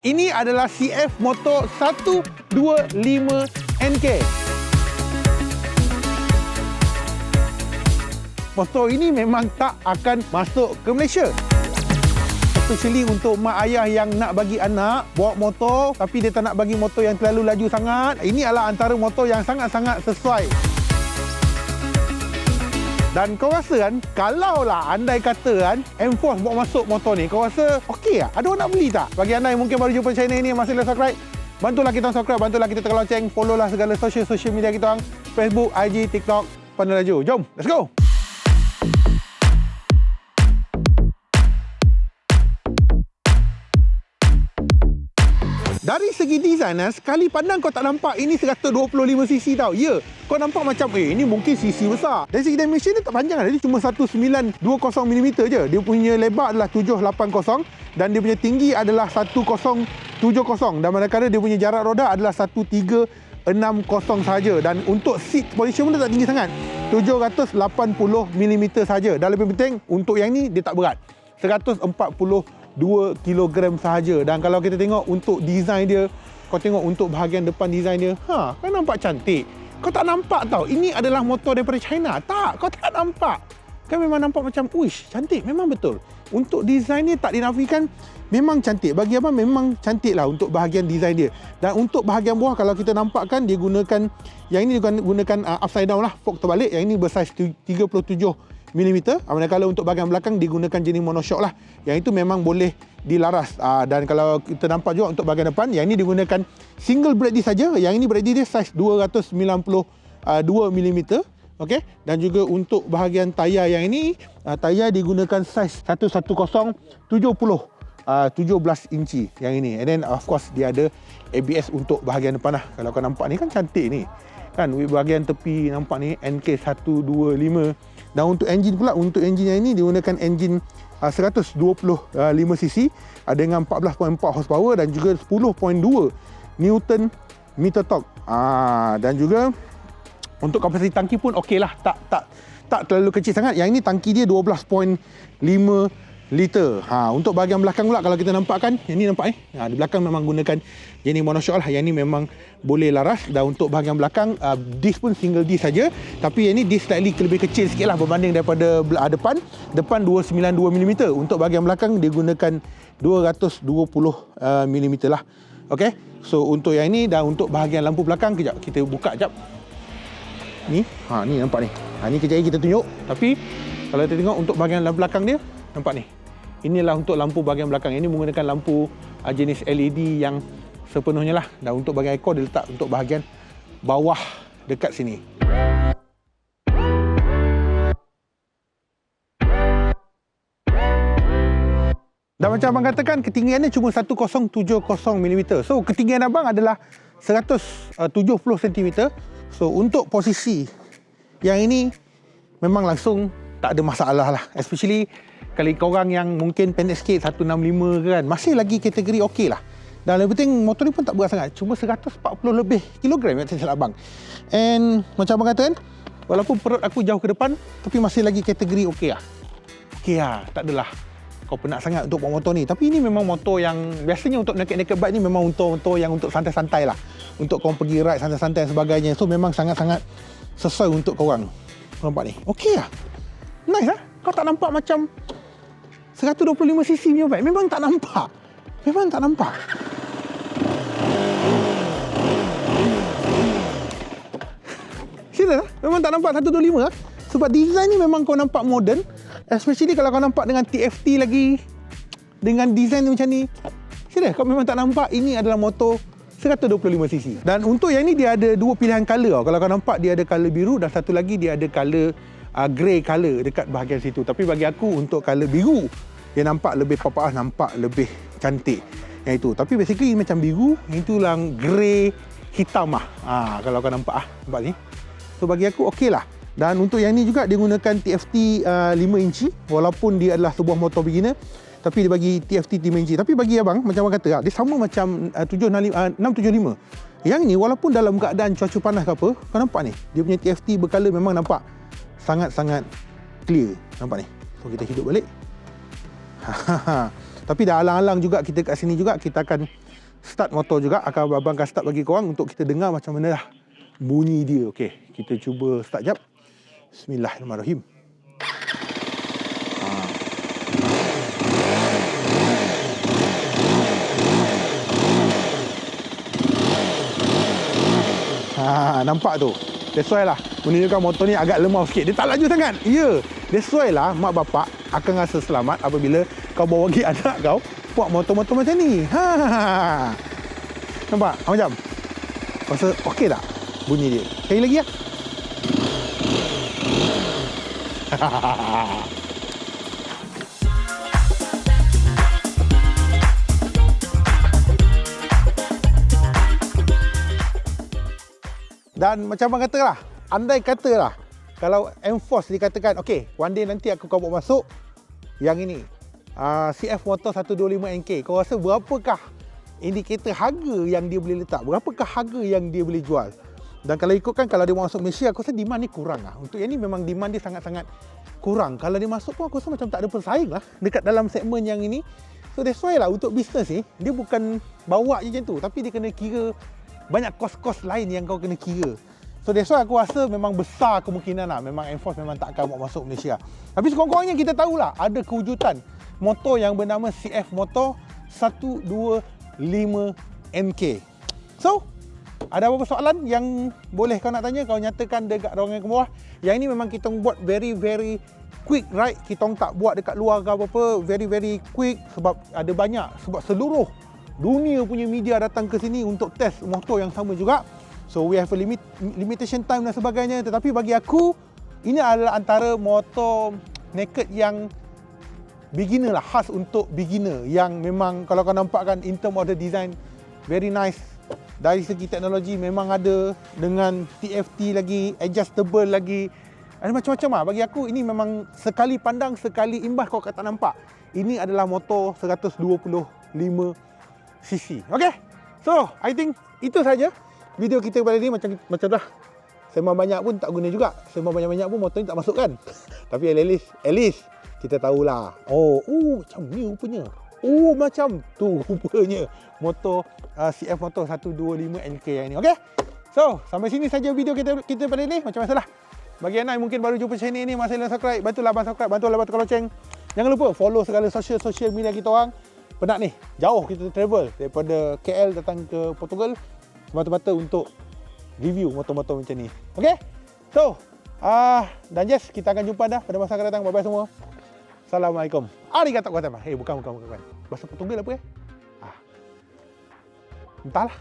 Ini adalah CF Motor 125 NK. Motor ini memang tak akan masuk ke Malaysia. Especially untuk mak ayah yang nak bagi anak bawa motor tapi dia tak nak bagi motor yang terlalu laju sangat. Ini adalah antara motor yang sangat-sangat sesuai. Dan kau rasa kan, kalau lah andai kata kan, Enforce bawa masuk motor ni, kau rasa okey tak? Ada orang nak beli tak? Bagi anda yang mungkin baru jumpa channel ni, masih belum subscribe, bantulah kita subscribe, bantulah kita tekan lonceng, follow lah segala social-social media kita orang, Facebook, IG, TikTok, Pandai Laju. Jom, let's go! Dari segi design, eh, sekali pandang kau tak nampak ini 125cc tau. Ya, kau nampak macam, eh ini mungkin cc besar. Dari segi dimension dia tak panjang. Dia cuma 1920mm je. Dia punya lebar adalah 780 dan dia punya tinggi adalah 1070. Dan manakala dia punya jarak roda adalah 1360 saja. Dan untuk seat position pun dia tak tinggi sangat. 780mm saja. Dan lebih penting, untuk yang ni dia tak berat. 140 2 kg sahaja. Dan kalau kita tengok untuk design dia kau tengok untuk bahagian depan design dia ha kan nampak cantik. Kau tak nampak tau ini adalah motor daripada China. Tak kau tak nampak. Kan memang nampak macam uish cantik memang betul. Untuk design ni tak dinafikan memang cantik. Bagi apa? Memang cantik lah untuk bahagian design dia. Dan untuk bahagian bawah kalau kita nampak kan dia gunakan yang ini gunakan uh, upside down lah fork terbalik. Yang ini bersaiz 37 mm. Manakala untuk bahagian belakang digunakan jenis monoshock lah. Yang itu memang boleh dilaras. Aa, ah, dan kalau kita nampak juga untuk bahagian depan, yang ini digunakan single brake disc saja. Yang ini brake disc dia saiz 292 mm. Okey, dan juga untuk bahagian tayar yang ini, uh, tayar digunakan saiz 110 70 uh, 17 inci yang ini. And then of course dia ada ABS untuk bahagian depan lah. Kalau kau nampak ni kan cantik ni. Kan bahagian tepi nampak ni NK125 dan untuk enjin pula, untuk enjin yang ini digunakan enjin uh, 125cc uh, dengan 14.4 horsepower dan juga 10.2 newton meter torque. Uh, dan juga untuk kapasiti tangki pun okey lah. Tak, tak, tak terlalu kecil sangat. Yang ini tangki dia 12.5 liter. Ha, untuk bahagian belakang pula kalau kita nampak kan, yang ni nampak eh. Ha, di belakang memang gunakan jenis monoshock lah. Yang ni memang boleh laras dan untuk bahagian belakang uh, disc pun single disc saja. Tapi yang ni disc slightly lebih kecil sikit lah berbanding daripada uh, depan. Depan 292mm. Untuk bahagian belakang dia gunakan 220mm uh, lah. Okay. So untuk yang ini dan untuk bahagian lampu belakang kejap kita buka kejap. Ni, ha ni nampak ni. Ha ni kejap lagi kita tunjuk. Tapi kalau kita tengok untuk bahagian lampu belakang dia, nampak ni inilah untuk lampu bahagian belakang. Ini menggunakan lampu uh, jenis LED yang sepenuhnya lah. Dan untuk bahagian ekor dia letak untuk bahagian bawah dekat sini. Dan macam abang katakan ketinggiannya cuma 1070mm so ketinggian abang adalah 170 cm so untuk posisi yang ini memang langsung tak ada masalah lah. Especially kalau korang yang mungkin pendek sikit 165 kan masih lagi kategori okey lah. Dan lebih penting motor ni pun tak berat sangat. Cuma 140 lebih kilogram yang saya abang. And macam abang kata kan walaupun perut aku jauh ke depan tapi masih lagi kategori okey lah. Okey lah tak adalah kau penat sangat untuk bawa motor ni. Tapi ini memang motor yang biasanya untuk naked-naked bike ni memang untuk motor yang untuk santai-santai lah. Untuk kau pergi ride santai-santai dan sebagainya. So memang sangat-sangat sesuai untuk korang. Nampak ni? Okey lah. Nice lah. Kau tak nampak macam 125cc punya bike memang tak nampak. Memang tak nampak. Sila, memang tak nampak 125 lah. Sebab design ni memang kau nampak modern. Especially kalau kau nampak dengan TFT lagi. Dengan design macam ni. Sila, kau memang tak nampak ini adalah motor 125cc. Dan untuk yang ni dia ada dua pilihan color. Kalau kau nampak dia ada color biru dan satu lagi dia ada color uh, grey color dekat bahagian situ. Tapi bagi aku untuk color biru dia nampak lebih papas, nampak lebih cantik. Yang itu. Tapi basically macam biru, itu lah grey hitam lah. Ha, kalau kau nampak ah, nampak ni. So bagi aku okey lah. Dan untuk yang ni juga dia gunakan TFT uh, 5 inci walaupun dia adalah sebuah motor beginner tapi dia bagi TFT 5 inci. Tapi bagi abang macam abang kata ah, dia sama macam uh, 765, uh, 675. Yang ni walaupun dalam keadaan cuaca panas ke apa, kau nampak ni. Dia punya TFT berkala memang nampak sangat-sangat clear. Nampak ni. So kita hidup balik. Tapi dah alang-alang juga kita kat sini juga kita akan start motor juga akan abang akan start bagi korang untuk kita dengar macam mana lah bunyi dia. Okey, kita cuba start jap. Bismillahirrahmanirrahim. Ha, nampak tu. That's why lah menunjukkan motor ni agak lemah sikit. Dia tak laju sangat. Ya. Yeah. That's why lah mak bapak akan rasa selamat apabila kau bawa pergi anak kau buat motor-motor macam ni. Ha. Nampak? Macam? Rasa okey tak bunyi dia? Sekali lagi ya. Dan macam abang kata lah, andai kata lah, kalau enforce dikatakan, okay, one day nanti aku kau bawa masuk yang ini, uh, CF Motor 125NK, kau rasa berapakah indikator harga yang dia boleh letak? Berapakah harga yang dia boleh jual? Dan kalau ikutkan, kalau dia masuk Malaysia, aku rasa demand ni kurang lah. Untuk yang ni memang demand dia sangat-sangat kurang. Kalau dia masuk pun, aku rasa macam tak ada pesaing lah dekat dalam segmen yang ini. So that's why lah, untuk bisnes ni, dia bukan bawa je macam tu. Tapi dia kena kira banyak kos-kos lain yang kau kena kira. So that's why aku rasa memang besar kemungkinan lah. Memang Enforce memang tak akan masuk Malaysia. Tapi sekurang-kurangnya kita tahulah ada kewujudan motor yang bernama CF Motor 125NK. So, ada apa soalan yang boleh kau nak tanya? Kau nyatakan dekat ruangan ke bawah. Yang ini memang kita buat very very quick right. Kita tak buat dekat luar ke apa-apa. Very very quick sebab ada banyak. Sebab seluruh dunia punya media datang ke sini untuk test motor yang sama juga. So we have a limit limitation time dan sebagainya. Tetapi bagi aku ini adalah antara motor naked yang beginner lah khas untuk beginner yang memang kalau kau nampakkan in term of the design very nice. Dari segi teknologi memang ada dengan TFT lagi adjustable lagi. Ada macam-macam lah. Bagi aku ini memang sekali pandang sekali imbas kau kata nampak. Ini adalah motor 125 cc. Okay. So, I think itu saja video kita pada ni macam macam dah sembang banyak pun tak guna juga. Sembang banyak-banyak pun motor ni tak masuk kan. Tapi at least, at least kita tahulah. Oh, oh macam ni rupanya. Oh, macam tu rupanya motor uh, CF motor 125 NK yang ni. Okay. So, sampai sini saja video kita kita pada ni. Macam masalah. Bagi anak yang mungkin baru jumpa channel ni, masih belum subscribe, bantulah abang subscribe, bantulah abang tekan loceng. Jangan lupa follow segala social-social media kita orang penat ni jauh kita travel daripada KL datang ke Portugal semata-mata untuk review motor-motor macam ni. Ok so ah uh, dan yes kita akan jumpa dah pada masa akan datang. Bye bye semua. Assalamualaikum. Arigatou gozaimasu eh bukan bukan bukan bahasa Portugal apa eh? Ah. Entahlah